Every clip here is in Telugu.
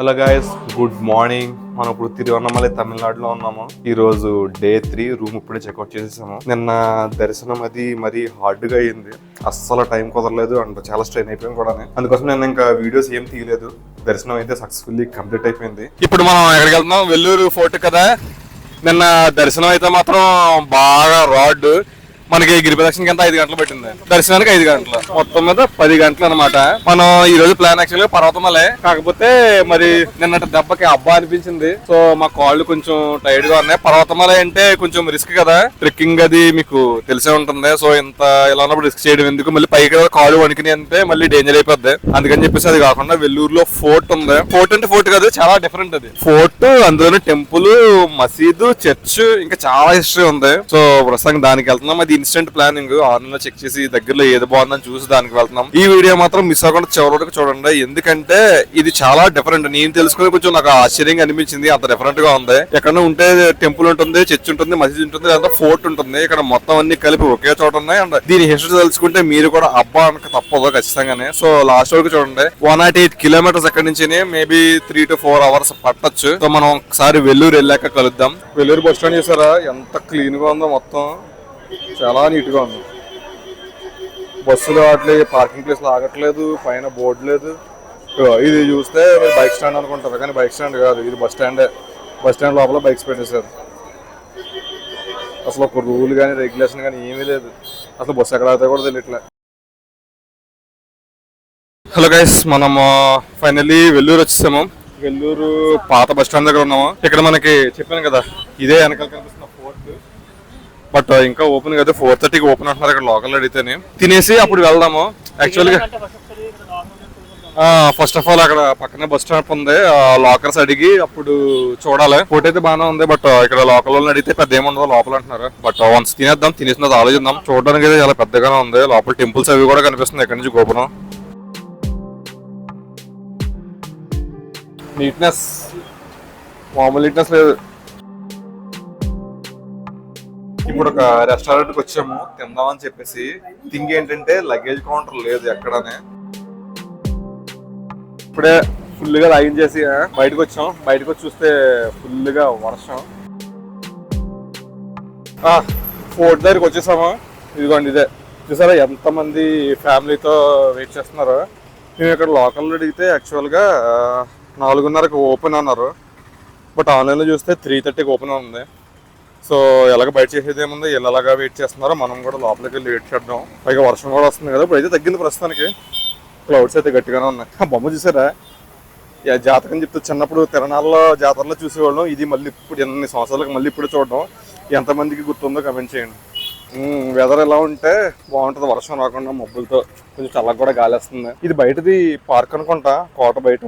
హలో గాయస్ గుడ్ మార్నింగ్ మనం ఇప్పుడు తిరువన్నమలై తమిళనాడులో ఉన్నాము. ఈ రోజు డే త్రీ రూమ్ ఇప్పుడే చెక్అవుట్ చేసేసాము. నిన్న దర్శనం అది మరీ హార్డ్గా అయింది. అస్సలు టైం కుదరలేదు అండ్ చాలా స్ట్రెయిన్ అయిపోయింది కూడా అందుకోసం నేను ఇంకా వీడియోస్ ఏం తీయలేదు. దర్శనం అయితే సక్సెస్ఫుల్లీ కంప్లీట్ అయిపోయింది. ఇప్పుడు మనం ఎక్కడికి వెళ్తున్నాం? వెల్లూరు ఫోర్ట్ కదా. నిన్న దర్శనం అయితే మాత్రం బాగా రాడ్ మనకి గిరి ప్రదక్షిణకి ఎంత ఐదు గంటలు పట్టింది? దర్శనానికి ఐదు గంటలు. మొత్తం మీద పది గంటలు అనమాట మనం ఈ రోజు ప్లాన్ యాక్చువల్గా పర్వతమలే కాకపోతే మరి నిన్నటి దెబ్బకి అబ్బా అనిపించింది. సో మా కాళ్ళు కొంచెం టైర్డ్గా ఉన్నాయి. పర్వతమలై అంటే కొంచెం రిస్క్ కదా. ట్రెక్కింగ్ అది మీకు తెలిసే ఉంటుంది. సో ఇంత ఇలా ఉన్నప్పుడు రిస్క్ చేయడం ఎందుకు? మళ్ళీ పైకి కాళ్ళు వణికినాయి అంటే మళ్ళీ డేంజర్ అయిపోద్ది. అందుకని చెప్పేసి అది కాకుండా వెల్లూరులో ఫోర్ట్ ఉంది. ఫోర్ట్ అంటే ఫోర్ట్ కాదు చాలా డిఫరెంట్ అది. ఫోర్ట్ అందులోనే టెంపుల్ మసీదు చర్చ్ ఇంకా చాలా హిస్టరీ ఉంది. సో ప్రస్తుతం దానికి వెళ్తున్నాం. అది ఇన్స్టెంట్ ప్లానింగ్ ఆన్లైన్లో చెక్ చేసి దగ్గరలో ఏది బాగుందని చూసి దానికి వెళ్తున్నాం. ఈ వీడియో మాత్రం మిస్ అవ్వకుండా చివరి వరకు చూడండి. ఎందుకంటే ఇది చాలా డిఫరెంట్ నేను తెలుసుకుని కొంచెం నాకు ఆశ్చర్యంగా అనిపించింది. అంత డిఫరెంట్గా ఉంది. ఎక్కడ ఉంటే టెంపుల్ ఉంటుంది చర్చ్ ఉంటుంది మసీద్ ఉంటుంది లేదా ఫోర్ట్ ఉంటుంది. ఇక్కడ మొత్తం అన్ని కలిపి ఒకే చోట ఉన్నాయి. అండ్ దీని హిస్టరీ తెలుసుకుంటే మీరు కూడా అబ్బా అనక తప్పదు ఖచ్చితంగానే. సో లాస్ట్ వరకు చూడండి. వన్ నాట్ ఎయిట్ కిలోమీటర్స్ ఎక్కడి నుంచి maybe three to four hours పట్టొచ్చు. సో మనం ఒకసారి వెల్లూరు వెళ్ళాక కలుద్దాం. వెల్లూరు బస్ స్టాండ్ చూసారా? ఎంత క్లీన్గా ఉందో మొత్తం. చాలా నీట్గా ఉంది. బస్సులు ఆడలేదు పార్కింగ్ ప్లేస్ ఆగట్లేదు పైన బోర్డు లేదు. ఇది చూస్తే బైక్ స్టాండ్ అనుకుంటారు కానీ బైక్ స్టాండ్ కాదు ఇది బస్ స్టాండే బస్ స్టాండ్ లోపల బైక్స్ పెట్టేశారు. అసలు ఒక రూల్ కానీ రెగ్యులేషన్ కానీ ఏమీ లేదు. అసలు బస్సు ఎక్కడ ఆగితే కూడా తెలియట్లే. హలో గైస్ మనం ఫైనల్లీ వెల్లూరు వచ్చేసాము. వెల్లూరు పాత బస్ స్టాండ్ దగ్గర ఉన్నాము. ఇక్కడ మనకి చెప్పాను కదా ఇదే వెనకాల కనిపిస్తున్న బట్ ఇంకా ఓపెన్ అయితే ఫోర్ థర్టీకి ఓపెన్ అంటున్నారు ఇక్కడ లోకల్ అడిగితేనే. తినేసి అప్పుడు వెళ్దాము. యాక్చువల్గా ఫస్ట్ ఆఫ్ ఆల్ అక్కడ పక్కనే బస్ స్టాప్ ఉంది. లాకర్స్ అడిగి అప్పుడు చూడాలి. ఫోటో అయితే బాగానే ఉంది బట్ ఇక్కడ లోకల్ వాళ్ళని అడిగితే పెద్ద ఏముండదు లోపల అంటున్నారు. బట్ వన్స్ తినేద్దాం తినేసిన ఆలోచిద్దాం. చూడడానికి అయితే చాలా పెద్దగానే ఉంది. లోపల టెంపుల్స్ అవి కూడా కనిపిస్తుంది ఇక్కడ నుంచి గోపురం. నీట్నెస్ మామూలు నీట్నెస్ లేదు. ఇప్పుడు ఒక రెస్టారెంట్కి వచ్చాము తిందామని చెప్పేసి. థింగ్ ఏంటంటే లగేజ్ కౌంటర్ లేదు ఎక్కడనే. ఇప్పుడే ఫుల్గా లాగిన్ చేసి బయటకు వచ్చాం బయటకు వచ్చి చూస్తే ఫుల్గా వర్షం ఫోర్ట్ దగ్గరికి వచ్చేసాము. ఇదిగోండి ఇదే. చూసారా ఎంతమంది ఫ్యామిలీతో వెయిట్ చేస్తున్నారు? మేము ఇక్కడ లోకల్లో అడిగితే యాక్చువల్గా నాలుగున్నరకు ఓపెన్ అన్నారు. బట్ ఆన్లైన్లో చూస్తే త్రీ థర్టీకి ఓపెన్ ఉంది. సో ఎలాగ బయట చేసేది ఏముంది? వీళ్ళు ఎలాగా వెయిట్ చేస్తున్నారో మనం కూడా లోపలికి వెళ్ళి వెయిట్ చేద్దాం. పైగా వర్షం కూడా వస్తుంది కదా ఇప్పుడు అయితే తగ్గింది ప్రస్తుతానికి. క్లౌడ్స్ అయితే గట్టిగానే ఉన్నాయి. ఆ బొమ్మ చూసారా? ఇక జాతకం చెప్తే చిన్నప్పుడు తిరణాల్లో జాతరలో చూసేవాళ్ళం. ఇది మళ్ళీ ఇప్పుడు ఎన్ని సంవత్సరాలకు మళ్ళీ ఇప్పుడు చూడడం. ఎంతమందికి గుర్తుందో కమెంట్ చేయండి. వెదర్ ఎలా ఉంటే బాగుంటుంది. వర్షం రాకుండా మబ్బులతో. కొంచెం చల్లగా కూడా గాలి వస్తుంది. ఇది బయటది పార్క్ అనుకుంటా. కోట బయట.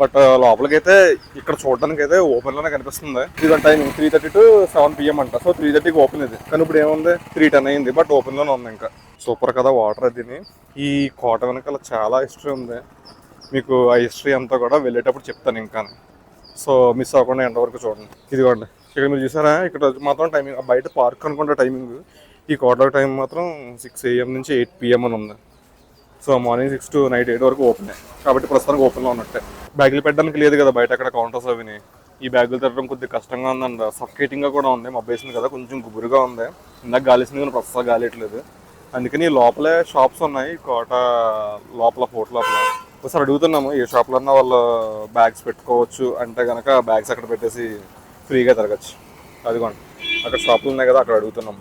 బట్ లోపలికైతే ఇక్కడ చూడడానికి అయితే ఓపెన్లోనే కనిపిస్తుంది ఇది timing three thirty to seven PM అంట. సో త్రీ థర్టీకి ఓపెన్ ఇది. కానీ ఇప్పుడు ఏముంది? త్రీ టెన్ అయింది. బట్ ఓపెన్లోనే ఉంది ఇంకా. సూపర్ కదా వాటర్ అదిని ఈ కోట వెనకాల చాలా హిస్టరీ ఉంది. మీకు ఆ హిస్టరీ అంతా కూడా వెళ్ళేటప్పుడు చెప్తాను ఇంకా. సో మిస్ అవ్వకుండా ఎండ వరకు చూడండి. ఇదిగోండి. ఇక్కడ మీరు చూసారా? ఇక్కడ మాత్రం టైమింగ్ బయట పార్క్ అనుకుంటా టైమింగ్ ఈ కోట టైం మాత్రం సిక్స్ ఏఎం నుంచి ఎయిట్ పిఎం అని ఉంది. So morning six to night eight వరకు ఓపెన్ కాబట్టి ప్రస్తుతానికి ఓపెన్లో ఉన్నట్టే. బ్యాగులు పెట్టడానికి లేదు కదా బయట అక్కడ కౌంటర్స్ అవిని. ఈ బ్యాగులు తిరగడం కొద్దిగా కష్టంగా ఉందండి సఫకేటింగ్గా కూడా ఉంది మబ్బేసింది కదా కొంచెం గుబురుగా ఉంది. ఇందాక గాలిసింది కానీ ప్రస్తుతం గాలేయట్లేదు అందుకని లోపలే షాప్స్ ఉన్నాయి. కోట లోపల ఫోర్ట్ లోపల. ఒకసారి అడుగుతున్నాము ఏ షాప్లో అన్నా వాళ్ళు బ్యాగ్స్ పెట్టుకోవచ్చు అంటే కనుక బ్యాగ్స్ అక్కడ పెట్టేసి ఫ్రీగా తిరగచ్చు. అదిగోండి. అక్కడ షాపులు ఉన్నాయి కదా అక్కడ అడుగుతున్నాము.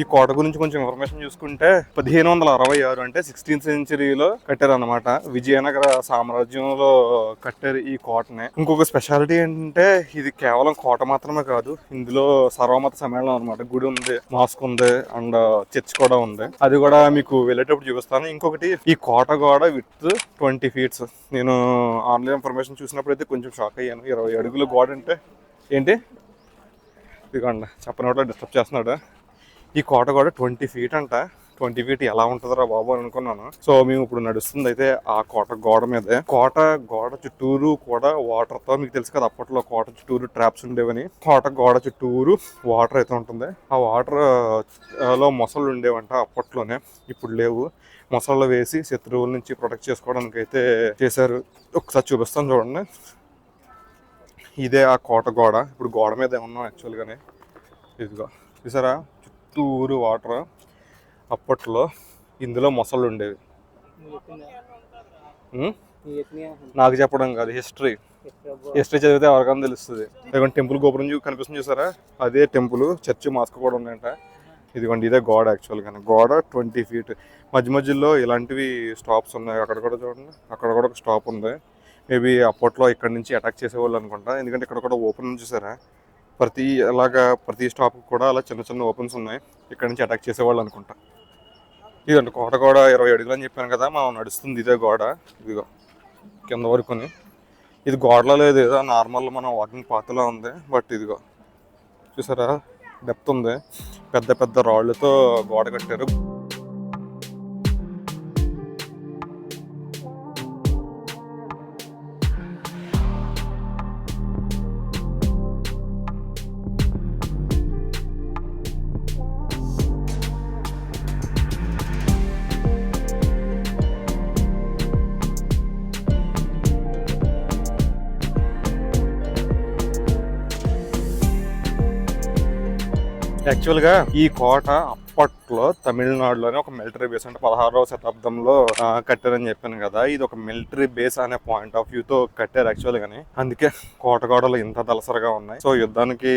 ఈ కోట గురించి కొంచెం ఇన్ఫర్మేషన్ చూసుకుంటే పదిహేను వందల అరవై ఆరు అంటే సిక్స్టీన్త్ సెంచరీలో కట్టారనమాట విజయనగర సామ్రాజ్యంలో కట్టారు ఈ కోటని. ఇంకొక స్పెషాలిటీ ఏంటంటే ఇది కేవలం కోట మాత్రమే కాదు ఇందులో సర్వమత సమ్మేళనం అనమాట గుడి ఉంది మాస్క్ ఉంది అండ్ చర్చ్ కూడా ఉంది. అది కూడా మీకు వెళ్ళేటప్పుడు చూపిస్తాను. ఇంకొకటి ఈ కోట గోడ విత్ ట్వంటీ ఫీట్స్ నేను ఆన్లైన్ ఇన్ఫర్మేషన్ చూసినప్పుడు అయితే కొంచెం షాక్ అయ్యాను. ఇరవై అడుగుల గోడ అంటే ఏంటి? ఇదిగోండి చెప్పనోట్లో డిస్టర్బ్ చేస్తున్నాడు. ఈ కోట కూడా ట్వంటీ ఫీట్ అంట. ట్వంటీ ఫీట్ ఎలా ఉంటుందిరా బాబు అని అనుకున్నాను. సో మేము ఇప్పుడు నడుస్తుంది అయితే ఆ కోట గోడ మీద. కోట గోడ చుట్టూరు కూడా వాటర్తో మీకు తెలుసు కదా అప్పట్లో కోట చుట్టూరు ట్రాప్స్ ఉండేవని. కోట గోడ చుట్టూరు వాటర్ అయితే ఉంటుంది. ఆ వాటర్లో మొసళ్ళు ఉండేవంట అప్పట్లోనే. ఇప్పుడు లేవు. మొసళ్ళు వేసి శత్రువుల నుంచి ప్రొటెక్ట్ చేసుకోవడానికి అయితే చేశారు. ఒకసారి చూపిస్తాను చూడండి. ఇదే ఆ కోట గోడ. ఇప్పుడు గోడ మీద ఉన్నాం యాక్చువల్గానే ఇదిగో చూసారా? చుట్టూరు వాటర్ అప్పట్లో ఇందులో మొసళ్ళు ఉండేవి? నాకు చెప్పడం కాదు హిస్టరీ హిస్టరీ చదివితే ఎవరికైనా తెలుస్తుంది. ఇదిగోండి టెంపుల్ గోపురం కనిపిస్తుంది చూసారా? అదే టెంపుల్ చర్చ్ మాస్క్ కూడా ఉన్నాయంట ఇదిగోండి ఇదే గోడ యాక్చువల్గా గోడ ట్వంటీ ఫీట్ మధ్య మధ్యలో ఇలాంటివి స్టాప్స్ ఉన్నాయి. అక్కడ కూడా చూడండి. అక్కడ కూడా ఒక స్టాప్ ఉంది. మేబీ అప్పట్లో ఇక్కడ నుంచి అటాక్ చేసేవాళ్ళు అనుకుంటా. ఎందుకంటే ఇక్కడ కూడా ఓపెన్ చూసారా? ప్రతి అలాగా ప్రతి స్టాప్ కూడా అలా చిన్న చిన్న ఓపెన్స్ ఉన్నాయి. ఇక్కడ నుంచి అటాక్ చేసేవాళ్ళు అనుకుంటా. ఇదండి కోట గోడ ఇరవై అడుగులు అని చెప్పాను కదా మనం నడుస్తుంది ఇదే గోడ. ఇదిగో కింద వరకుని. ఇది గోడలో లేదు ఏదో నార్మల్ మన వాకింగ్ పాత్రలో ఉంది. బట్ ఇదిగో చూసారా? డెప్త్ ఉంది. పెద్ద పెద్ద రాళ్ళతో గోడ కట్టారు. యాక్చువల్గా ఈ కోట అప్పట్లో లో తమిళనాడులోనే ఒక మిలిటరీ బేస్ అంటే పదహారవ శతాబ్దంలో కట్టారని చెప్పాను కదా. ఇది ఒక మిలిటరీ బేస్ అనే పాయింట్ ఆఫ్ వ్యూ తో కట్టారు యాక్చువల్ గాని. అందుకే కోట గోడలు ఇంత దలసరగా ఉన్నాయి. సో యుద్ధానికి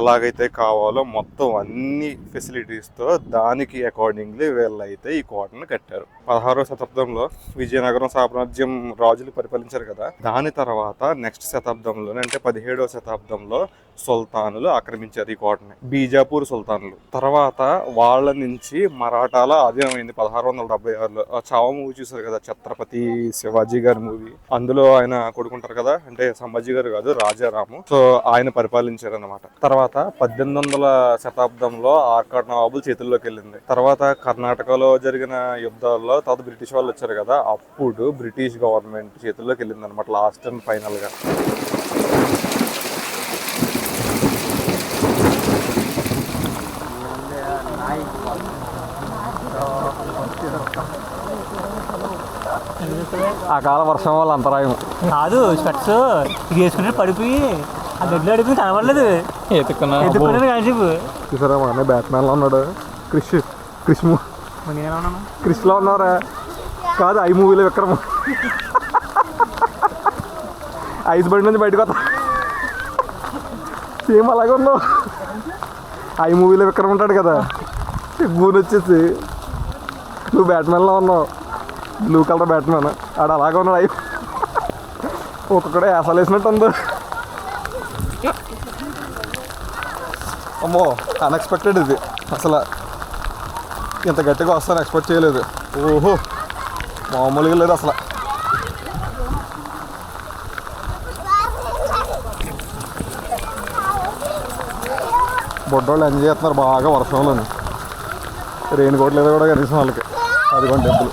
ఎలాగైతే కావాలో మొత్తం అన్ని ఫెసిలిటీస్తో దానికి అకార్డింగ్లీ వీళ్ళైతే ఈ కోటను కట్టారు. పదహారవ శతాబ్దంలో విజయనగరం సామ్రాజ్యం రాజులు పరిపాలించారు కదా. దాని తర్వాత నెక్స్ట్ శతాబ్దంలోనే అంటే పదిహేడవ శతాబ్దంలో సుల్తానులు ఆక్రమించారు ఈ కోటని. బీజాపూర్ సుల్తానులు. తర్వాత వాళ్ళని నుంచి మరాఠాల అధీనమైంది పదహారు వందల డెబ్బై ఆరులో. ఆ మూవీ చూసారు కదా ఛత్రపతి శివాజీ గారి మూవీ. అందులో ఆయన కొడుకుంటారు కదా అంటే సంభాజీ గారు కాదు రాజారాము. సో ఆయన పరిపాలించారు అనమాట తర్వాత పద్దెనిమిది వందల శతాబ్దంలో ఆర్కాడ్ నవాబుల చేతుల్లోకి వెళ్ళింది. తర్వాత కర్ణాటకలో జరిగిన యుద్ధాల్లో తర్వాత బ్రిటిష్ వాళ్ళు వచ్చారు కదా అప్పుడు బ్రిటిష్ గవర్నమెంట్ చేతుల్లోకి వెళ్ళింది అనమాట లాస్ట్ అండ్ ఫైనల్గా అకాల వర్షం వల్ల అంతరాయం కాదు స్పెట్స్ ఇది వేసుకుంటే పడిపోయి ఆ గడ్డలో అడిగి కనబడలేదు. ఎత్తుకున్నా ఎత్తుకున్నాను కాసేపు చూసారా మా అన్నయ్య బ్యాట్మెన్లో ఉన్నాడు. క్రిష్ క్రిష్ మూ మరి నేను ఎలా ఉన్నాను? క్రిష్లో ఉన్నారా కాదు ఐ మూవీలో విక్రమ్. ఐస్ బండి నుంచి బయటకు వస్తా. సేమ్ అలాగే ఉన్నావు? ఐ మూవీలో విక్రమ్ ఉంటాడు కదా. గూన్ వచ్చేసి. నువ్వు బ్యాట్మెన్లో ఉన్నావు. బ్లూ కలర్ బ్యాట్మెన్ ఆడ అలాగే ఉన్నాడు. ఐ ఒక్కొక్కడే అసలు వేసినట్టు ఉంది అమ్మో అన్ఎక్స్పెక్టెడ్ ఇది అసలు ఇంత గట్టిగా వస్తాను ఎక్స్పెక్ట్ చేయలేదు ఓహో మామూలుగా లేదు అసలు బొడ్డోళ్ళు ఎంజాయ్ చేస్తున్నారు బాగా వర్షంలోని రెయిన్ కోట్ లేదు కూడా కనీసం వాళ్ళకి అదిగోండి టెంపుల్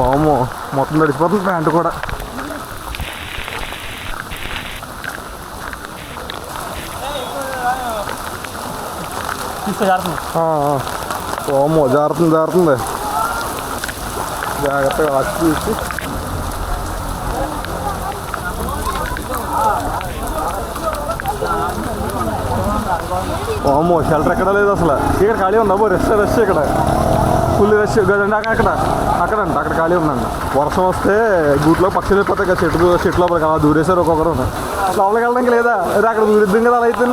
పాము. మొత్తం నడిచిపోతుంది ప్యాంటు కూడా. పాము జారుతుంది జారుతుంది జాగ్రత్తగా వాచి చూసి. వామ్మో షెల్టర్ ఎక్కడ లేదు అసలు. ఇక్కడ ఖాళీ ఉందా? రెస్ట్ రెస్ట్ ఇక్కడ. ఫుల్ రెస్ట్ కదండి అక్కడ అక్కడ అక్కడ అంట అక్కడ ఖాళీ ఉందండి వర్షం వస్తే గూట్లో పక్షులు వెళ్ళిపోతాయి కదా చెట్టు చెట్టు లోపలికి అలా దూరేశారు ఒక్కొక్కరు. లోపలికి వెళ్ళడానికి లేదా? అరే అక్కడ దూరిద్దాం కదా అలా అయితే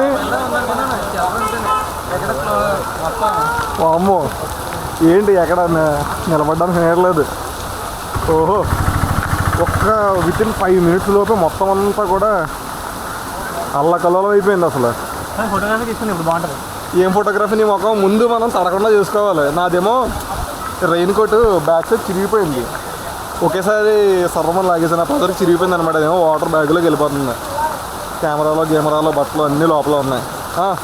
వామ్మో. ఏంటి ఎక్కడ నిలబడడానికి నేరలేదు. ఓహో. ఒక్క విత్ ఇన్ ఫైవ్ మినిట్స్ లోపే మొత్తం అంతా కూడా అల్లకల్లోలం అయిపోయింది అసలు. ఫోటోగ్రఫీ ఇప్పుడు బాగుంటుంది. ఏం ఫోటోగ్రఫీ నీ ముఖం? ముందు మనం తడకుండా చూసుకోవాలి. నాదేమో రెయిన్ కోట్ బ్యాక్ సైడ్ చిరిగిపోయింది. ఒకేసారి సర్వమని లాగేసి నా పదరికి చిరిగిపోయింది అనమాట అదేమో వాటర్ బ్యాగ్లోకి వెళ్ళిపోతుంది. కెమెరాలో కెమెరాలో బట్టలు అన్నీ లోపల ఉన్నాయి. ఆ.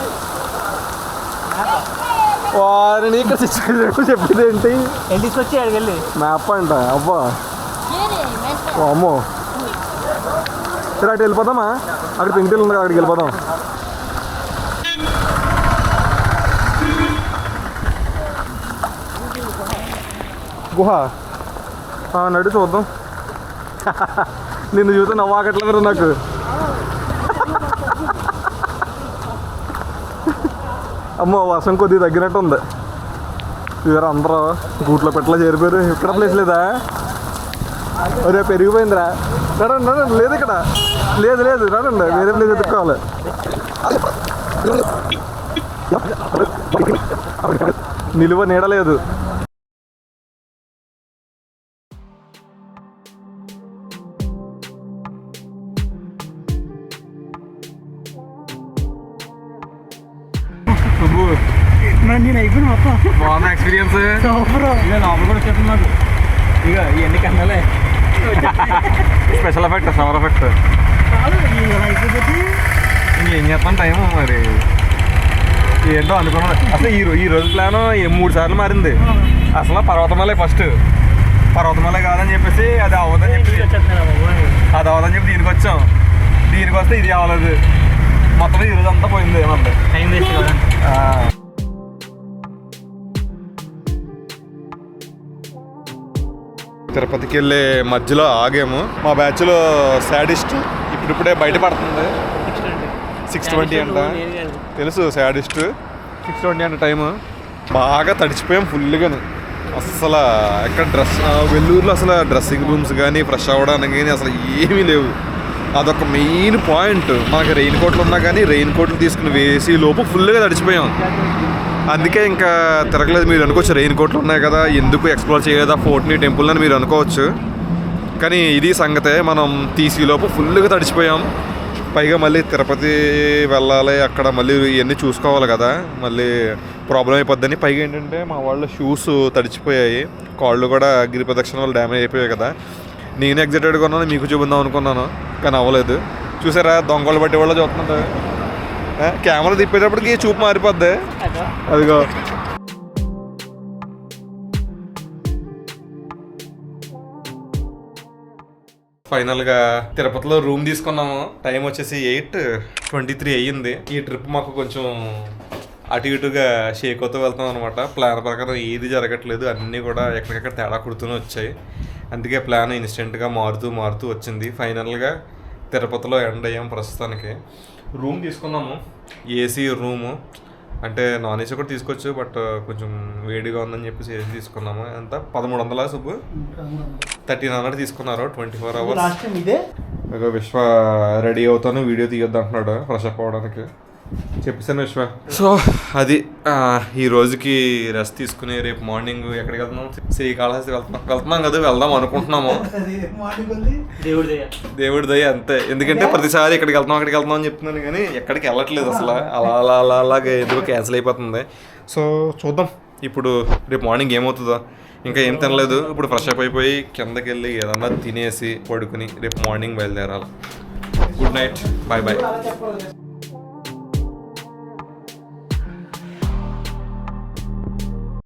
వారిని ఇక్కడ సిచ్యువేషన్ చెప్పేది ఏంటి? మ్యాప్ అంట. అబ్బా. అమ్మో సరే అటు వెళ్ళిపోదామా? అక్కడ పెంకుటిల్ ఉంది అక్కడికి వెళ్ళిపోదాం. గుహ. నడు చూద్దాం. నిన్ను చూస్తే నవ్వాకట్లేదు నాకు. అమ్మో వర్షం కొద్ది తగ్గినట్టు ఉంది. ఇవరు అందరూ గూట్లో పెట్టలా చేరిపోయారు. ఇక్కడ ప్లేస్ లేదా? ఒరే పెరిగిపోయిందిరా. రండి రండి లేదు ఇక్కడ. లేదు లేదు రండి వేరే ప్లేస్ ఎత్తుకోవాలి నిలువ నీడలేదు ఎక్స్పీరియన్స్ లోపల కూడా నాకు ఇక ఇవన్నీ కన్నాలే. స్పెషల్ ఎఫెక్ట్ సవర్ ఎఫెక్ట్ ఇంకేం చేస్తాం? టైం మరి. ఏంటో అనుకున్నాను. అసలు ఈ రో- ఈ రోజు ప్లాన్ మూడు సార్లు మారింది. అసలు పర్వతమలే ఫస్ట్ పర్వతమలే కాదని చెప్పేసి అది అవ్వదని చెప్పి అది అవ్వదని చెప్పి దీనికి వచ్చాం. దీనికి వస్తే ఇది అవ్వలేదు. మొత్తం ఈ రోజు అంతా పోయింది ఏమంటే. టైం వేస్ట్ తిరుపతికి వెళ్ళే మధ్యలో ఆగాము మా బ్యాచ్లో సాడిస్ట్ ఇప్పుడిప్పుడే బయటపడుతుంది. సిక్స్ ట్వంటీ అంట. తెలుసు సాడిస్ట్ సిక్స్ ట్వంటీ అంట టైము. బాగా తడిచిపోయాం ఫుల్గాను అస్సలు ఎక్కడ డ్రెస్ వెల్లూరులో అసలు డ్రెస్సింగ్ రూమ్స్ కానీ ఫ్రెష్ అవ్వడానికి కానీ అసలు ఏమీ లేవు. అదొక మెయిన్ పాయింట్. మనకి రెయిన్ కోట్లు ఉన్నా కానీ రెయిన్ కోట్లు తీసుకుని వేసి లోపు ఫుల్గా తడిచిపోయాం. అందుకే ఇంకా తిరగలేదు. మీరు అనుకోవచ్చు రెయిన్ కోట్లు ఉన్నాయి కదా ఎందుకు ఎక్స్ప్లోర్ చేయలేదా? ఫోర్ట్ని టెంపుల్ అని మీరు అనుకోవచ్చు. కానీ ఇది సంగతే మనం తీసేలోపు ఫుల్గా తడిచిపోయాం. పైగా మళ్ళీ తిరుపతి వెళ్ళాలి అక్కడ మళ్ళీ ఇవన్నీ చూసుకోవాలి కదా. మళ్ళీ ప్రాబ్లం అయిపోద్దని. పైగా ఏంటంటే మా వాళ్ళ షూస్ తడిచిపోయాయి. కాళ్ళు కూడా గిరి ప్రదక్షిణ వల్ల డ్యామేజ్ అయిపోయాయి కదా. నేను ఎగ్జైటెడ్గా ఉన్నాను మీకు చూపిందాం అనుకున్నాను కానీ అవ్వలేదు. చూసారా దొంగలు పట్టి వాళ్ళు చూస్తున్నారు. కెమెరా తిప్పేటప్పటికి చూపు మారిపోద్ది. అదిగో. ఫైనల్గా తిరుపతిలో రూమ్ తీసుకున్నాము. టైం వచ్చేసి ఎయిట్ ట్వంటీ త్రీ అయ్యింది. ఈ ట్రిప్ మాకు కొంచెం అటు ఇటుగా షేక్ అవుతూ వెళ్తాం అనమాట ప్లాన్ ప్రకారం ఏది జరగట్లేదు. అన్నీ కూడా ఎక్కడికక్కడ తేడా కుడుతూనే వచ్చాయి. అందుకే ప్లాన్ ఇన్స్టెంట్గా మారుతూ మారుతూ వచ్చింది. ఫైనల్గా తిరుపతిలో ఎండ్ అయ్యాం ప్రస్తుతానికి. రూమ్ తీసుకున్నాము. AC room. అంటే నాన్ ఏసీ కూడా తీసుకోవచ్చు బట్ కొంచెం వేడిగా ఉందని చెప్పేసి ఏసీ తీసుకున్నాము. ఎంత? పదమూడు వందల సుబ్బు? థర్టీన్ హండ్రెడ్ తీసుకున్నారు ట్వంటీ ఫోర్ అవర్స్. ఇదే? ఇక విశ్వ రెడీ అవుతాను వీడియో తీయొద్దు అంటున్నాడు ఫ్రెష్ అప్ అవ్వడానికి. చెప్పేసాను విశ్వ సో అది ఆ, ఈ రోజుకి రెస్ట్ తీసుకుని రేపు మార్నింగ్ ఎక్కడికి వెళ్తున్నాం? శ్రీకాళహస్తి వెళ్తున్నాం. వెళ్తున్నాం కదా వెళ్దాం అనుకుంటున్నాము. దేవుడి దయ. దేవుడి దయ అంతే. ఎందుకంటే ప్రతిసారి ఇక్కడికి వెళ్తాం అక్కడికి వెళ్తాం అని చెప్తున్నాను కానీ ఎక్కడికి వెళ్ళట్లేదు అసలు. అలా అలా అలా అలాగే ఎందుకు క్యాన్సిల్ అయిపోతుంది. సో చూద్దాం. ఇప్పుడు రేపు మార్నింగ్ ఏమవుతుందో. ఇంకా ఏం తినలేదు. ఇప్పుడు ఫ్రెష్ అప్ అయిపోయి కిందకి వెళ్ళి ఏదన్నా తినేసి పడుకుని రేపు మార్నింగ్ బయలుదేరాలి. Good night bye bye